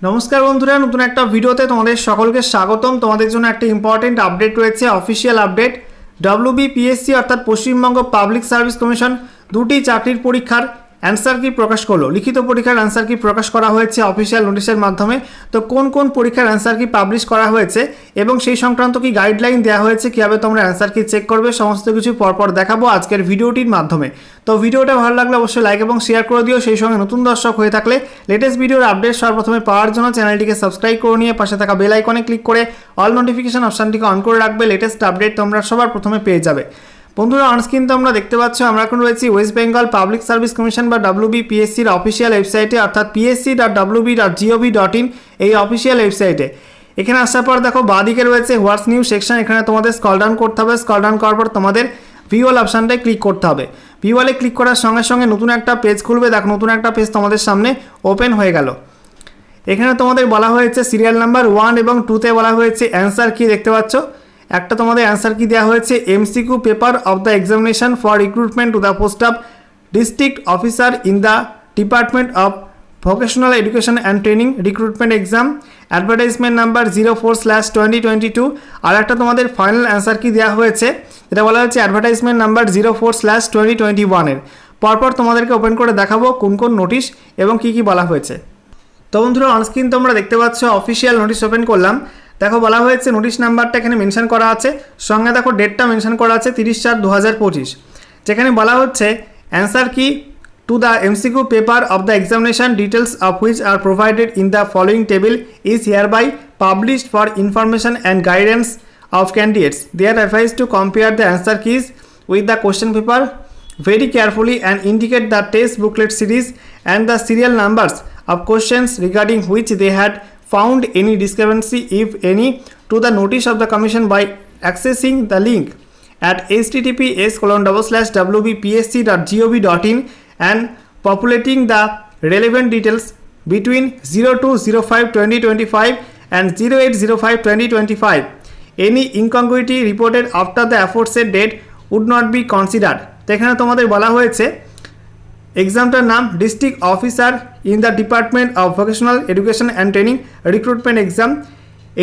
নমস্কার বন্ধুরা, নতুন একটা ভিডিওতে তোমাদের সকলকে স্বাগতম। তোমাদের জন্য একটা ইম্পর্টেন্ট আপডেট রয়েছে অফিসিয়াল আপডেট ডব্লিউবিপিএসসি অর্থাৎ পশ্চিমবঙ্গ পাবলিক সার্ভিস কমিশন দুটি চাকরির পরীক্ষার অ্যান্সার কি প্রকাশ করল? লিখিত পরীক্ষার অ্যান্সার কি প্রকাশ করা হয়েছে অফিসিয়াল নোটিশের মাধ্যমে? তো কোন কোন পরীক্ষার অ্যান্সার কি পাবলিশ করা হয়েছে? এবং সেই সংক্রান্ত কি গাইডলাইন দেওয়া হয়েছে? কীভাবে তোমরা অ্যান্সার কি চেক করবে? সমস্ত কিছু পরপর দেখাবো আজকের ভিডিওটির মাধ্যমে। তো ভিডিওটা ভালো লাগলে অবশ্যই লাইক এবং শেয়ার করে দিও। সেই সঙ্গে নতুন দর্শক হয়ে থাকলে লেটেস্ট ভিডিওর আপডেট সর্বপ্রথমে পাওয়ার জন্য চ্যানেলটিকে সাবস্ক্রাইব করে নিয়ে পাশে থাকা বেল আইকনে ক্লিক করে অল নোটিফিকেশন অপশানটিকে অন করে রাখবে। লেটেস্ট আপডেট তোমরা সবার প্রথমে পেয়ে যাবে। বন্ধুরা অনস্ক্রিন তো আমরা দেখতে পাচ্ছ, আমরা এখন রয়েছি West Bengal Public Service Commission বা ডাব্লিউবিপিএসসির অফিসিয়াল ওয়েবসাইটে অর্থাৎ PSC dot WB dot GOV dot in এই অফিসিয়াল ওয়েবসাইটে এখানে আসার পর দেখো, বাদিকে রয়েছে হোয়াটস নিউ সেকশন এখানে তোমাদের স্কল ডাউন করতে হবে। স্কল ডাউন করার পর তোমাদের ভিওয়াল অপশানটায় ক্লিক করতে হবে। ভিওয়ালে ক্লিক করার সঙ্গে সঙ্গে নতুন একটা পেজ খুলবে। দেখো, নতুন একটা পেজ তোমাদের সামনে ওপেন হয়ে গেল। এখানে তোমাদের বলা হয়েছে সিরিয়াল নাম্বার ওয়ান এবং টুতে বলা হয়েছে অ্যান্সার কি দেখতে পাচ্ছ? একটা তোমাদের অ্যান্সার কি দেওয়া হয়েছে? MCQ paper of the examination for recruitment to the post of district officer in the department of vocational education and training recruitment exam advertisement number zero four slash twenty twenty two আর একটা তোমাদের final answer কি দেওয়া হয়েছে? যেটা বলা হচ্ছে advertisement number zero four slash twenty twenty ওয়ানের পরপর তোমাদেরকে ওপেন করে দেখাবো কোন কোন নোটিশ এবং কি কি বলা হয়েছে। তো বন্ধুরা অনস্ক্রিন তোমরা দেখতে পাচ্ছ অফিসিয়াল নোটিশ ওপেন করলাম। দেখো বলা হয়েছে নোটিশ নাম্বারটা এখানে মেনশন করা আছে, সঙ্গে দেখো ডেটটা মেনশন করা আছে তিরিশ চার দু হাজার পঁচিশ। যেখানে বলা হচ্ছে, অ্যান্সার কি? To the MCQ paper of the examination details of which are provided in the following table is hereby published for information and guidance of candidates they are advised to compare the answer keys with the question paper very carefully and indicate the test booklet series and the serial numbers of questions regarding which they had found any discrepancy if any to the notice of the commission by accessing the link at https colon double slash wbpsc.gov.in and populating the relevant details between 0205 2025 and 0805 2025 any incongruity reported after the aforesaid date would not be considered এখানে তোমাদের বলা হয়েছে এক্সামটার নাম district officer in the department of vocational education and training recruitment exam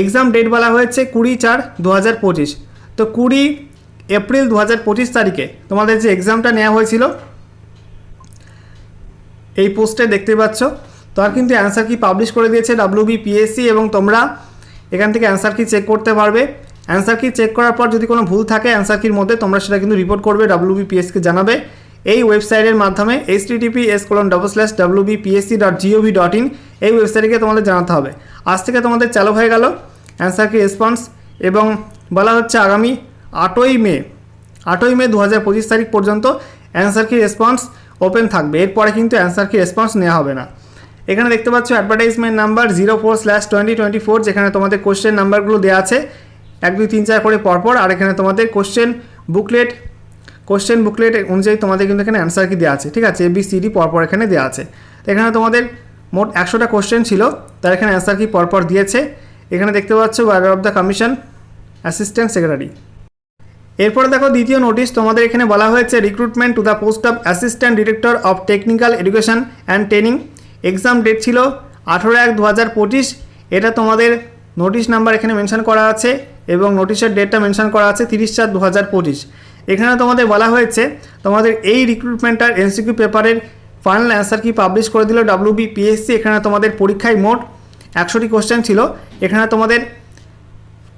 exam date বলা হয়েছে কুড়ি চার দু তো কুড়ি এপ্রিল দু হাজার পঁচিশ তারিখে তোমাদের যে এক্সামটা নেওয়া হয়েছিল, এই পোস্টে দেখতে পাচ্ছ। তার কিন্তু অ্যান্সার কি পাবলিশ করে দিয়েছে ডাব্লিউবিপিএসসি এবং তোমরা এখান থেকে অ্যান্সার কি চেক করতে পারবে। অ্যান্সার কি চেক করার পর যদি কোনো ভুল থাকে অ্যান্সার কির মধ্যে তোমরা সেটা কিন্তু রিপোর্ট করবে ডাব্লিউবিপিএসকে জানাবে। এই ওয়েবসাইটের মাধ্যমে H TTP S colon double slash WBPSC dot GOV dot in এই ওয়েবসাইটকে তোমাদের জানাতে হবে। আজ থেকে তোমাদের চালু হয়ে গেল অ্যান্সার কি রেসপন্স এবং বলা হচ্ছে আগামী আটই মে আটই মে দু হাজার পঁচিশ তারিখ পর্যন্ত অ্যান্সার কি রেসপন্স ওপেন থাকবে। এরপরে কিন্তু অ্যান্সার কি রেসপন্স নেওয়া হবে না। এখানে দেখতে পাচ্ছ advertisement number zero four slash twenty twenty four যেখানে তোমাদের কোশ্চেন নাম্বারগুলো দেওয়া আছে। এক, দুই, তিন, চার করে পরপর, আর এখানে তোমাদের কোশ্চেন বুকলেট কোশ্চেন বুকলেট অনুযায়ী তোমাদের কিন্তু এখানে অ্যান্সার কি দেওয়া আছে, ঠিক আছে? এ বি সি ডি পরপর এখানে দেওয়া আছে। তো এখানে তোমাদের মোট একশোটা কোশ্চেন ছিল, তার এখানে অ্যান্সার কি পরপর দিয়েছে। এখানে দেখতে পাচ্ছ order of the commission assistant secretary এরপরে দেখো দ্বিতীয় নোটিশ তোমাদের এখানে বলা হয়েছে recruitment to the post of assistant director of technical education and training exam date ছিল আঠেরো এক দু হাজার পঁচিশ। এটা তোমাদের নোটিশ নাম্বার এখানে মেনশন করা আছে এবং নোটিশের ডেটটা মেনশন করা আছে তিরিশ চার দু পঁচিশ। এখানে তোমাদের বলা হয়েছে, তোমাদের এই রিক্রুটমেন্টটার এনসিকিউ পেপারের ফাইনাল অ্যান্সার কি পাবলিশ করে দিল ডাব্লিউবিপিএসসি এখানে তোমাদের পরীক্ষায় মোট একশোটি কোশ্চেন ছিল। এখানে তোমাদের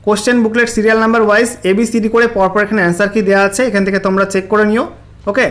question booklet serial number wise ABCD করে পরপর এখানে অ্যান্সার কি দেওয়া আছে, এখান থেকে তোমরা চেক করে নিও ওকে